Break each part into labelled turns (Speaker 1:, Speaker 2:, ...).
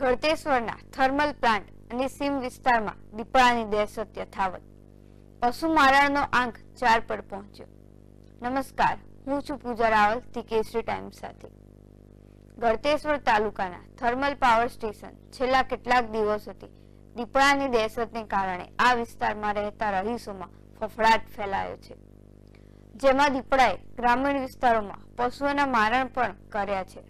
Speaker 1: ગળતેશ્વરના thermal plant અને સીમ વિસ્તારમાં દીપડાની દહેશત યથાવત. પશુ મારણનો આંક ચાર પર પહોંચ્યો. નમસ્કાર, હું છું પૂજા રાવલથી કેસરી ટાઈમ્સ સાથે. ગળતેશ્વર તાલુકાના થર્મલ પાવર સ્ટેશન છેલ્લા કેટલાક દિવસોથી દીપડાની દહેશતને કારણે આ વિસ્તારમાં રહેતા રહીશોમાં ફફડાટ ફેલાયો છે. જેમાં દીપડાએ ગ્રામીણ વિસ્તારોમાં પશુઓના મારણ પણ કર્યા છે.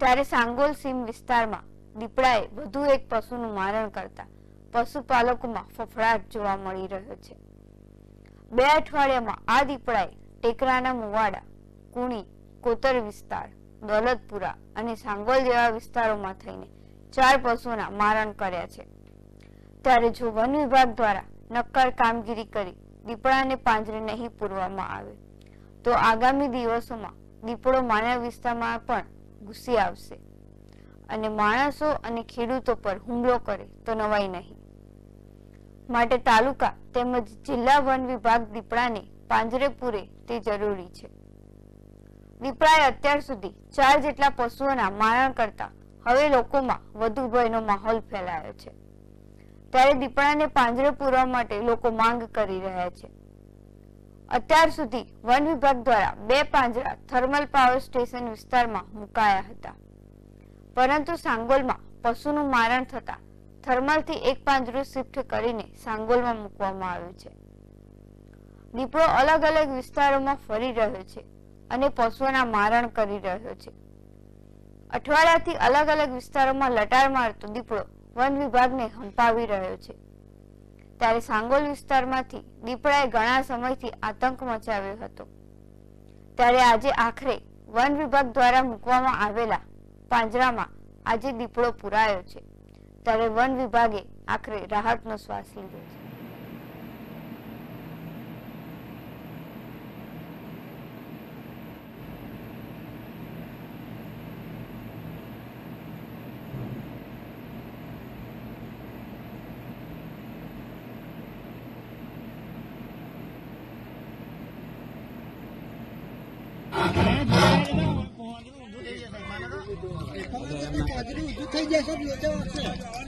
Speaker 1: ત્યારે સાંગોલ સીમ વિસ્તારમાં દીપડાએ વધુ એક પશુનું મારણ કરતા પશુપાલકોમાં ફફડાટ જોવા મળી રહ્યો છે. બે અઠવાડિયામાં આ દીપડાએ ટેકરાના મુવાડા, કુણી, કોતર વિસ્તાર, દોલતપુરા અને સાંગોલ જેવા વિસ્તારોમાં થઈને ચાર પશુઓના મારણ કર્યા છે. ત્યારે જો વન વિભાગ દ્વારા નક્કર કામગીરી કરી દીપડાને પાંજરે નહીં પૂરવામાં આવે, તો આગામી દિવસોમાં દીપડો માનવ વિસ્તારમાં પણ ઘૂસી આવશે. અને માણસો અને ખેડૂતો પર હુમલો કરે તો નવાઈ નહીં. માટે તાલુકા તેમજ જિલ્લા વન વિભાગ દીપડાને પાંજરે પૂરે તે જરૂરી છે. દીપડાએ અત્યાર સુધી ચાર જેટલા પશુઓના મારણ કરતા હવે લોકોમાં વધુ ભયનો માહોલ ફેલાયો છે. ત્યારે દીપડાને પાંજરે પૂરવા માટે લોકો માંગ કરી રહ્યા છે. અત્યાર સુધી વન વિભાગ દ્વારા બે પાંજરા થર્મલ પાવર સ્ટેશન વિસ્તારમાં મુકાયા હતા. પરંતુ સાંગોલમાં પશુનું મારણ થતા થર્મલથી એક પાંજરું શિફ્ટ કરીને સાંગોલમાં મૂકવામાં આવ્યું છે. દીપડો અલગ અલગ વિસ્તારોમાં ફરી રહ્યો છે અને પશુઓના મારણ કરી રહ્યો છે. અઠવાડિયાથી અલગ અલગ વિસ્તારોમાં લટાર મારતો દીપડો વન વિભાગને હંપાવી રહ્યો છે. ત્યારે સાંગોલ વિસ્તારમાંથી દીપડાએ ઘણા સમયથી આતંક મચાવ્યો હતો. ત્યારે આજે આખરે વન વિભાગ દ્વારા મૂકવામાં આવેલા પાંજરામાં આજે દીપડો પુરાયો છે. ત્યારે વન વિભાગે આખરે રાહતનો શ્વાસ લીધો છે.
Speaker 2: કાજરી ઊભું થઈ જશે એટલે